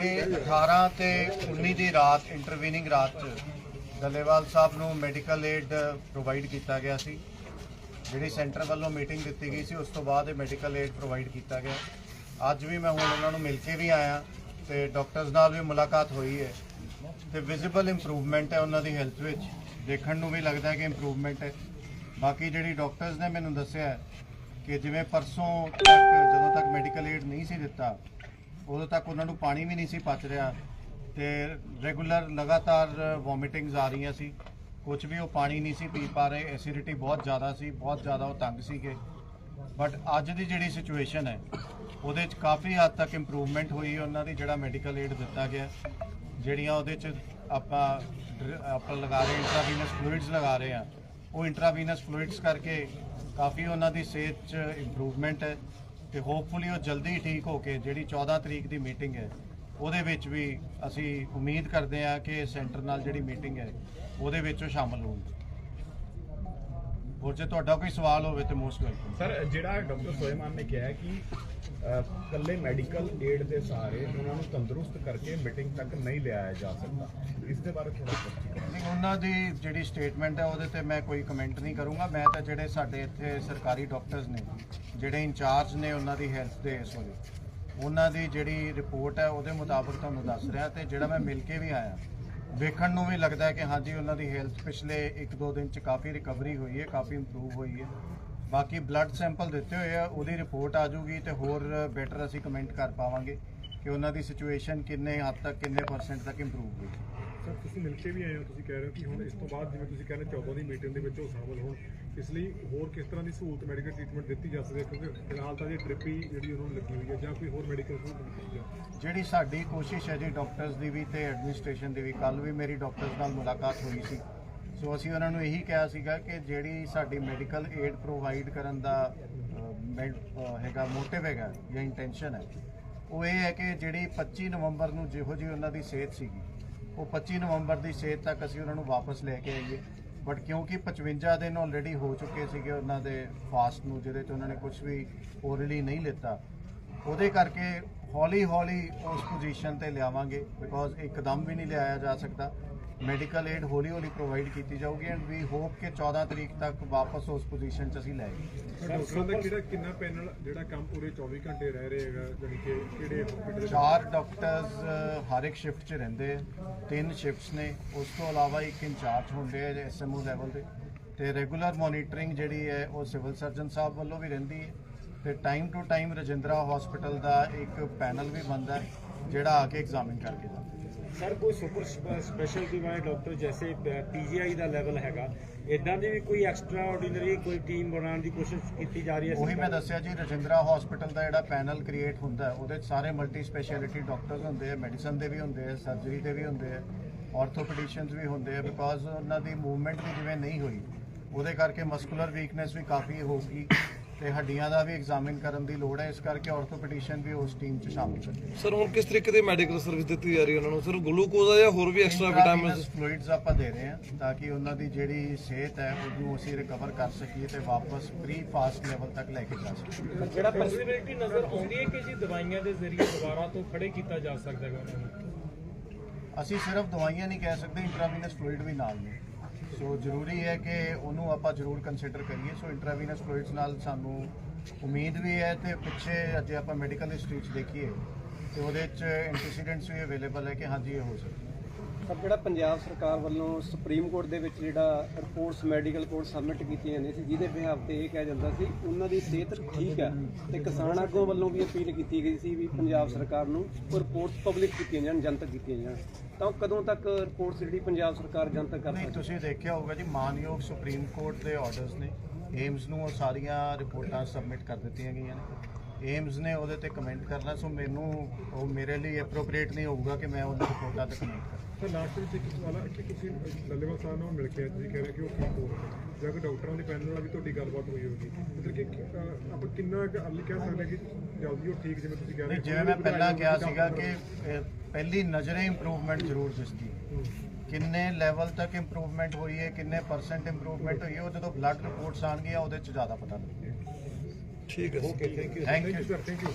ਇਹ 18 ਤੇ 19 ਦੀ ਰਾਤ ਇੰਟਰਵੀਨਿੰਗ ਰਾਤ 'ਚ ਡੱਲੇਵਾਲ ਸਾਹਿਬ ਨੂੰ ਮੈਡੀਕਲ ਏਡ ਪ੍ਰੋਵਾਈਡ ਕੀਤਾ ਗਿਆ ਸੀ। ਜਿਹੜੀ ਸੈਂਟਰ ਵੱਲੋਂ ਮੀਟਿੰਗ ਦਿੱਤੀ ਗਈ ਸੀ, ਉਸ ਤੋਂ ਬਾਅਦ ਇਹ ਮੈਡੀਕਲ ਏਡ ਪ੍ਰੋਵਾਈਡ ਕੀਤਾ ਗਿਆ। ਅੱਜ ਵੀ ਮੈਂ ਹੁਣ ਉਹਨਾਂ ਨੂੰ ਮਿਲ ਕੇ ਵੀ ਆਇਆ ਤੇ ਡਾਕਟਰਸ ਨਾਲ ਵੀ ਮੁਲਾਕਾਤ ਹੋਈ ਹੈ ਤੇ ਵਿਜ਼ੀਬਲ ਇੰਪਰੂਵਮੈਂਟ ਹੈ ਉਹਨਾਂ ਦੀ ਹੈਲਥ ਵਿੱਚ। ਦੇਖਣ ਨੂੰ ਵੀ ਲੱਗਦਾ ਹੈ ਕਿ ਇੰਪਰੂਵਮੈਂਟ ਹੈ। ਬਾਕੀ ਜਿਹੜੀ ਡਾਕਟਰਸ ਨੇ ਮੈਨੂੰ ਦੱਸਿਆ ਕਿ ਜਿਵੇਂ ਪਰਸੋਂ ਤੱਕ, ਜਦੋਂ ਤੱਕ ਮੈਡੀਕਲ ਏਡ ਨਹੀਂ ਸੀ ਦਿੱਤਾ ਉਦੋਂ ਤੱਕ ਉਹਨਾਂ ਨੂੰ ਪਾਣੀ ਵੀ ਨਹੀਂ ਸੀ ਪਚ ਰਿਹਾ ਤੇ ਰੈਗੂਲਰ ਲਗਾਤਾਰ ਵੋਮਿਟਿੰਗਸ ਆ ਰਹੀਆਂ ਸੀ। ਕੁਝ ਵੀ ਉਹ ਪਾਣੀ ਨਹੀਂ ਸੀ ਪੀ ਪਾ ਰਹੇ ਐਸਿਡਿਟੀ ਬਹੁਤ ਜ਼ਿਆਦਾ ਸੀ, ਬਹੁਤ ਜ਼ਿਆਦਾ ਉਹ ਤੰਗ ਸੀਗੇ। ਬਟ ਅੱਜ ਦੀ ਜਿਹੜੀ ਸਿਚੁਏਸ਼ਨ ਹੈ, ਉਹਦੇ 'ਚ ਕਾਫੀ ਹੱਦ ਤੱਕ ਇੰਪਰੂਵਮੈਂਟ ਹੋਈ ਉਹਨਾਂ ਦੀ, ਜਿਹੜਾ ਮੈਡੀਕਲ ਏਡ ਦਿੱਤਾ ਗਿਆ। ਜਿਹੜੀਆਂ ਉਹਦੇ 'ਚ ਆਪਾਂ ਡਰ- ਆਪਾਂ ਲਗਾ ਰਹੇ ਇੰਟਰਾਵੀਨਸ ਫਲੂਇਡਸ ਲਗਾ ਰਹੇ ਆ ਉਹ ਇੰਟਰਾਵੀਨਸ ਫਲੂਇਡਸ ਕਰਕੇ ਕਾਫੀ ਉਹਨਾਂ ਦੀ ਸਿਹਤ 'ਚ ਇੰਪਰੂਵਮੈਂਟ ਹੈ। ਤੇ ਹੋਪਫੁਲੀ ਉਹ ਜਲਦੀ ਠੀਕ ਹੋ ਕੇ ਜਿਹੜੀ 14 ਤਰੀਕ ਦੀ ਮੀਟਿੰਗ ਹੈ, ਉਹਦੇ ਵਿੱਚ ਵੀ ਅਸੀਂ ਉਮੀਦ ਕਰਦੇ ਹਾਂ ਕਿ ਸੈਂਟਰ ਨਾਲ ਜਿਹੜੀ ਮੀਟਿੰਗ ਹੈ, ਉਹਦੇ ਵਿੱਚ ਉਹ ਸ਼ਾਮਲ ਹੋਣਗੇ। ਹੋਰ ਜੇ ਤੁਹਾਡਾ ਕੋਈ ਸਵਾਲ ਹੋਵੇ ਤੇ ਮੋਸਟ ਵੈਲਕਮ। ਸਰ ਜਿਹੜਾ ਡਾਕਟਰ ਸੋਏਮਾਨ ਨੇ ਕਿਹਾ ਕਿ ਅ, ਇਕੱਲੇ ਮੈਡੀਕਲ ਏਡ ਦੇ ਸਹਾਰੇ ਉਹਨਾਂ ਨੂੰ ਤੰਦਰੁਸਤ ਕਰਕੇ ਮੀਟਿੰਗ ਤੱਕ ਨਹੀਂ ਲਿਆਇਆ ਜਾ ਸਕਦਾ। ਇਸ ਦੇ ਬਾਰੇ ਥੋੜਾ ਨਹੀਂ ਉਹਨਾਂ ਦੀ ਜਿਹੜੀ ਸਟੇਟਮੈਂਟ ਹੈ ਉਹਦੇ ਤੇ ਮੈਂ ਕੋਈ ਕਮੈਂਟ ਨਹੀਂ ਕਰੂੰਗਾ। ਮੈਂ ਤਾਂ ਜਿਹੜੇ ਸਾਡੇ ਇੱਥੇ ਸਰਕਾਰੀ ਡਾਕਟਰਸ ਨੇ ਜਿਹੜੇ ਇੰਚਾਰਜ ਨੇ ਉਹਨਾਂ ਦੀ ਹੈਲਥ ਦੇ ਵੇਲੇ ਉਹਨਾਂ ਦੀ ਜਿਹੜੀ ਰਿਪੋਰਟ ਹੈ ਉਹਦੇ ਮੁਤਾਬਕ ਤੁਹਾਨੂੰ ਦੱਸ ਰਿਹਾ ਤੇ ਜਿਹੜਾ ਮੈਂ ਮਿਲ ਕੇ ਵੀ ਆਇਆ ਵੇਖਣ ਨੂੰ ਵੀ ਲੱਗਦਾ ਹੈ ਕਿ ਹਾਂਜੀ, ਉਹਨਾਂ ਦੀ ਹੈਲਥ ਪਿਛਲੇ 1-2 ਦਿਨ ਚ ਕਾਫੀ ਰਿਕਵਰੀ ਹੋਈ ਹੈ, ਕਾਫੀ ਇੰਪਰੂਵ ਹੋਈ ਹੈ। ਬਾਕੀ ਬਲੱਡ ਸੈਂਪਲ ਦਿੱਤੇ ਹੋਏ ਆ, ਉਹਦੀ ਰਿਪੋਰਟ ਆ ਜੂਗੀ ਤੇ ਹੋਰ ਬੈਟਰ ਅਸੀਂ ਕਮੈਂਟ ਕਰ ਪਾਵਾਂਗੇ ਕਿ ਉਹਨਾਂ ਦੀ ਸਿਚੁਏਸ਼ਨ ਕਿੰਨੇ ਹੱਦ ਤੱਕ, ਕਿੰਨੇ ਪਰਸੈਂਟ ਤੱਕ ਇੰਪਰੂਵ ਹੋਈ। ਸਰ ਤੁਸੀਂ ਮਿਲ ਕੇ ਵੀ ਆਏ ਹੋ, ਤੁਸੀਂ ਕਹਿ ਰਹੇ ਹੋ ਕਿ ਹੁਣ ਇਸ ਤੋਂ ਬਾਅਦ ਜਿਵੇਂ ਤੁਸੀਂ ਕਹਿੰਦੇ 14 ਦੀ ਮੀਟਿੰਗ ਦੇ ਵਿੱਚ ਉਹ ਸ਼ਾਮਲ ਹੋਣ। ਇਸ ਲਈ ਹੋਰ ਕਿਸ ਤਰ੍ਹਾਂ ਦੀ ਸਹੂਲਤ ਮੈਡੀਕਲ ਟ੍ਰੀਟਮੈਂਟ ਦਿੱਤੀ ਜਾ ਸਕਦੀ ਹੈ ਕਿਉਂਕਿ ਫਿਲਹਾਲ ਤਾਂ ਇਹ ਡ੍ਰਿਪ ਹੀ ਜਿਹੜੀ ਉਹਨਾਂ ਨੂੰ ਲੱਗੀ ਹੋਈ ਹੈ ਜਾਂ ਕੋਈ ਹੋਰ ਮੈਡੀਕਲ ਸਹੂਲਤ ਦਿੱਤੀ ਜਾ ਜਿਹੜੀ ਸਾਡੀ ਕੋਸ਼ਿਸ਼ ਹੈ ਜੀ ਡਾਕਟਰਸ ਦੀ ਵੀ ਤੇ ਐਡਮਿਨਿਸਟ੍ਰੇਸ਼ਨ ਦੀ ਵੀ ਕੱਲ ਵੀ ਮੇਰੀ ਡਾਕਟਰਸ ਨਾਲ ਮੁਲਾਕਾਤ ਹੋਈ ਸੀ। ਸੋ ਅਸੀਂ ਉਹਨਾਂ ਨੂੰ ਇਹੀ ਕਿਹਾ ਸੀਗਾ ਕਿ ਜਿਹੜੀ ਸਾਡੀ ਮੈਡੀਕਲ ਏਡ ਪ੍ਰੋਵਾਈਡ ਕਰਨ ਦਾ ਅਹ, ਹੈਗਾ ਮੋਟਿਵ ਹੈਗਾ ਜਾਂ ਇੰਟੈਂਸ਼ਨ ਹੈ ਉਹ ਇਹ ਹੈ ਕਿ ਜਿਹੜੀ 25 ਨਵੰਬਰ ਨੂੰ ਜਿਹੋ ਜੀ ਉਹਨਾਂ ਦੀ ਸਿਹਤ ਸੀਗੀ ਉਹ 25 ਨਵੰਬਰ ਦੀ ਸਿਹਤ ਤੱਕ ਅਸੀਂ ਉਹਨਾਂ ਨੂੰ ਵਾਪਸ ਲੈ ਕੇ ਆਈਏ। ਬਟ ਕਿਉਂਕਿ 55 ਦਿਨ ਆਲਰੇਡੀ ਹੋ ਚੁੱਕੇ ਸੀਗੇ ਉਹਨਾਂ ਦੇ ਫਾਸਟ ਨੂੰ, ਜਿਹਦੇ 'ਚ ਉਹਨਾਂ ਨੇ ਕੁਝ ਵੀ ਓਰਲੀ ਨਹੀਂ ਲਿੱਤਾ। ਉਹਦੇ ਕਰਕੇ ਹੌਲੀ ਹੌਲੀ ਉਸ ਪੋਜੀਸ਼ਨ ਤੇ ਲਿਆਵਾਂਗੇ ਬਿਕੋਜ਼ ਇੱਕਦਮ ਵੀ ਨਹੀਂ ਲਿਆਇਆ ਜਾ ਸਕਦਾ। ਮੈਡੀਕਲ ਏਡ ਹੌਲੀ ਹੌਲੀ ਪ੍ਰੋਵਾਈਡ ਕੀਤੀ ਜਾਊਗੀ ਐਂਡ ਵੀ ਹੋਪ ਕਿ 14 ਤਰੀਕ ਤੱਕ ਵਾਪਸ ਉਸ ਪੋਜੀਸ਼ਨ 'ਚ ਅਸੀਂ ਲੈ ਸਰ ਡਾਕਟਰਾਂ ਦਾ ਕਿਹੜਾ ਕਿੰਨਾ ਪੈਨਲ ਜਿਹੜਾ ਕੰਮ ਪੂਰੇ 24 ਘੰਟੇ ਰਹਿ ਰਿਹਾ ਹੈਗਾ ਜਾਣੀ ਕਿ ਕਿਹੜੇ ਹਸਪੀਟਲ ਚਾਰ ਡਾਕਟਰਸ ਹਰ ਇੱਕ ਸ਼ਿਫਟ 'ਚ ਰਹਿੰਦੇ ਆ ਤਿੰਨ ਸ਼ਿਫਟਸ ਨੇ। ਉਸ ਤੋਂ ਇਲਾਵਾ ਇੱਕ ਇੰਚਾਰਜ ਹੁੰਦੇ ਆ ਐਸਐਮਓ ਲੈਵਲ ਦੇ। ਤੇ ਰੈਗੂਲਰ ਮੋਨੀਟਰਿੰਗ ਜਿਹੜੀ ਹੈ ਉਹ ਸਿਵਲ ਸਰਜਨ ਸਾਹਿਬ ਵੱਲੋਂ ਵੀ ਰਹਿੰਦੀ ਹੈ। ਤੇ time to time Rajindra hospital ਦਾ ਇੱਕ ਪੈਨਲ ਵੀ ਬਣਦਾ ਹੈ ਜਿਹੜਾ ਆ ਕੇ ਐਗਜ਼ਾਮਿਨ ਕਰਕੇ ਜਾਂਦਾ ਸਰ, ਕੋਈ ਸੁਪਰ ਸਪੈਸ਼ਲਟੀ ਵਾਲੇ ਡਾਕਟਰ ਜੈਸੇ ਪੀਜੀਆਈ ਦਾ ਲੈਵਲ ਹੈਗਾ ਇਦਾਂ ਦੀ ਵੀ ਕੋਈ ਐਕਸਟਰਾ ਆਰਡੀਨਰੀ ਕੋਈ ਟੀਮ ਬਣਾਉਣ ਦੀ ਕੋਸ਼ਿਸ਼ ਕੀਤੀ ਜਾ ਰਹੀ ਹੈ? ਉਹੀ ਮੈਂ ਦੱਸਿਆ ਜੀ, ਰਜਿੰਦਰਾ ਹਸਪੀਟਲ ਦਾ ਜਿਹੜਾ ਪੈਨਲ ਕ੍ਰੀਏਟ ਹੁੰਦਾ ਉਹਦੇ 'ਚ ਸਾਰੇ ਮਲਟੀ ਸਪੈਸ਼ਲਿਟੀ ਡਾਕਟਰਸ ਹੁੰਦੇ ਆ ਮੈਡੀਸਨ ਦੇ ਵੀ ਹੁੰਦੇ ਆ ਸਰਜਰੀ ਦੇ ਵੀ ਹੁੰਦੇ ਆ ਆਰਥੋਪੈਡਿਸ਼ੀਅਨਸ ਵੀ ਹੁੰਦੇ ਆ ਬਿਕੋਜ਼ ਉਹਨਾਂ ਦੀ ਮੂਵਮੈਂਟ ਵੀ ਜਿਵੇਂ ਨਹੀਂ ਹੋਈ, ਉਹਦੇ ਕਰਕੇ ਮਸਕੂਲਰ ਵੀਕਨੈਸ ਵੀ ਕਾਫੀ ਹੋਊਗੀ ਤੇ ਹੱਡੀਆਂ ਦਾ ਵੀ ਐਗਜ਼ਾਮਿਨ ਕਰਨ ਦੀ ਲੋੜ ਹੈ ਇਸ ਕਰਕੇ ਆਰਥੋਪੈਡਿਸ਼ੀਅਨ ਵੀ ਉਸ ਟੀਮ 'ਚ ਸ਼ਾਮਿਲ ਕਰਦੇ ਸਰ ਹੁਣ ਕਿਸ ਤਰੀਕੇ ਦੀ ਮੈਡੀਕਲ ਸਰਵਿਸ ਦਿੱਤੀ ਜਾ ਰਹੀ ਹੈ ਉਹਨਾਂ ਨੂੰ? ਸਰ ਗਲੂਕੋਜ਼ ਆ ਜਾਂ ਹੋਰ ਵੀ ਐਕਸਟਰਾ ਵਿਟਾਮਿਨਸ ਫਲੂਇਡਸ ਆਪਾਂ ਦੇ ਰਹੇ ਹਾਂ ਤਾਂ ਕਿ ਉਹਨਾਂ ਦੀ ਜਿਹੜੀ ਸਿਹਤ ਹੈ ਉਹਨੂੰ ਅਸੀਂ ਰਿਕਵਰ ਕਰ ਸਕੀਏ ਤੇ ਵਾਪਸ ਪ੍ਰੀ ਫਾਸਟ ਲੈਵਲ ਤੱਕ ਲੈ ਕੇ ਜਾ ਸਕੀਏ। ਜਿਹੜਾ ਪੋਸਿਬਿਲਿਟੀ ਨਜ਼ਰ ਆਉਂਦੀ ਹੈ ਕਿ ਜੀ ਦਵਾਈਆਂ ਦੇ ਜ਼ਰੀਏ ਦੁਬਾਰਾ ਤੋਂ ਖੜੇ ਕੀਤਾ ਜਾ ਸਕਦਾ ਹੈ ਉਹਨਾਂ ਨੂੰ? ਅਸੀਂ ਸਿਰਫ ਦਵਾਈਆਂ ਨਹੀਂ ਕਹਿ ਸਕਦੇ ਇੰਟਰਾਵੀਨਸ ਫਲੂਇਡ ਵੀ ਨਾਲ ਨੇ। ਸੋ ਜ਼ਰੂਰੀ ਹੈ ਕਿ ਉਹਨੂੰ ਆਪਾਂ ਜ਼ਰੂਰ ਕੰਸੀਡਰ ਕਰੀਏ। ਸੋ ਇੰਟਰਾਵੀਨਸ ਫਲੂਇਡਸ ਨਾਲ ਸਾਨੂੰ ਉਮੀਦ ਵੀ ਹੈ ਤੇ ਪਿੱਛੇ ਅੱਜ ਆਪਾਂ ਮੈਡੀਕਲ ਹਿਸਟਰੀ 'ਚ ਦੇਖੀਏ ਤੇ ਉਹਦੇ 'ਚ ਐਂਟੀਸੀਡੈਂਟਸ ਵੀ ਅਵੇਲੇਬਲ ਹੈ ਕਿ ਹਾਂਜੀ, ਇਹ ਹੋ ਸਕਦਾ। ਸਰ ਜਿਹੜਾ ਪੰਜਾਬ ਸਰਕਾਰ ਵੱਲੋਂ ਸੁਪਰੀਮ ਕੋਰਟ ਦੇ ਵਿੱਚ ਜਿਹੜਾ ਰਿਪੋਰਟਸ ਮੈਡੀਕਲ ਰਿਪੋਰਟ ਸਬਮਿਟ ਕੀਤੀਆਂ ਜਾਂਦੀਆਂ ਸੀ ਜਿਹਦੇ ਬਿਹਾਫ ਤੇ ਇਹ ਕਿਹਾ ਜਾਂਦਾ ਸੀ ਉਹਨਾਂ ਦੀ ਸਿਹਤ ਠੀਕ ਹੈ ਤੇ ਕਿਸਾਨ ਆਗੂਆਂ ਵੱਲੋਂ ਵੀ ਅਪੀਲ ਕੀਤੀ ਗਈ ਸੀ ਵੀ ਪੰਜਾਬ ਸਰਕਾਰ ਨੂੰ ਰਿਪੋਰਟਸ ਪਬਲਿਕ ਕੀਤੀਆਂ ਜਾਣ ਜਨਤਕ ਕੀਤੀਆਂ ਜਾਣ। ਤਾਂ ਕਦੋਂ ਤੱਕ ਰਿਪੋਰਟਸ ਜਿਹੜੀ ਪੰਜਾਬ ਸਰਕਾਰ ਜਨਤਕ ਕਰ ਸਕਦੀ ਤੁਸੀਂ ਦੇਖਿਆ ਹੋਊਗਾ ਜੀ ਮਾਨਯੋਗ ਸੁਪਰੀਮ ਕੋਰਟ ਦੇ ਆਰਡਰਸ ਨੇ ਏਮਸ ਨੂੰ ਉਹ ਸਾਰੀਆਂ ਰਿਪੋਰਟਾਂ ਸਬਮਿਟ ਕਰ ਦਿੱਤੀਆਂ ਗਈਆਂ ਨੇ। ਏਮਸ ਨੇ ਉਹਦੇ ਤੇ ਕਮੈਂਟ ਕਰਨਾ ਸੋ ਮੈਨੂੰ ਉਹ ਮੇਰੇ ਲਈ ਐਪਰੋਪ੍ਰੀਏਟ ਨਹੀਂ ਹੋਊਗਾ ਕਿ ਮੈਂ ਉਹਨਾਂ ਰਿਪੋਰਟਾਂ ਤੇ ਕਮੈਂਟ ਕਰਾਂ। ਸਰ ਲਾਸਟ ਵਿੱਚ ਇੱਕ ਸਵਾਲ ਹੈ ਕਿ ਤੁਸੀਂ ਲੱਲੇਵਾਲ ਸਾਹਿਬ ਨਾਲ ਮਿਲ ਕੇ ਤੁਸੀਂ ਕਹਿ ਰਹੇ ਕਿ ਉਹ ਠੀਕ ਹੋ ਰਹੇ। ਜਾਂ ਕੋਈ ਡਾਕਟਰਾਂ ਦੇ ਪੈਨਲ ਨਾਲ ਵੀ ਤੁਹਾਡੀ ਗੱਲਬਾਤ ਹੋਈ ਹੋਗੀ ਮਤਲਬ ਕਿ ਕਿ, ਆਪਾਂ ਕਿੰਨਾ ਕੁ ਅਰਲੀ ਕਹਿ ਸਕਦੇ ਕਿ ਜਲਦੀ ਉਹ ਠੀਕ ਜਿਵੇਂ ਤੁਸੀਂ ਕਹਿ ਰਹੇ ਜਿਵੇਂ ਮੈਂ ਪਹਿਲਾਂ ਕਿਹਾ ਸੀਗਾ ਕਿ ਪਹਿਲੀ ਨਜ਼ਰੇ ਇੰਪਰੂਵਮੈਂਟ ਜ਼ਰੂਰ ਦਿਸਦੀ ਹੈ। ਕਿੰਨੇ ਲੈਵਲ ਤੱਕ ਇੰਪਰੂਵਮੈਂਟ ਹੋਈ ਹੈ ਕਿੰਨੇ ਪਰਸੈਂਟ ਇੰਪਰੂਵਮੈਂਟ ਹੋਈ ਹੈ ਉਹ ਜਦੋਂ ਬਲੱਡ ਰਿਪੋਰਟਸ ਆਣਗੀਆਂ ਉਹਦੇ 'ਚ ਜ਼ਿਆਦਾ ਪਤਾ ਲੱਗੇਗਾ। ਠੀਕ ਹੈ sir thank thank you you sir thank you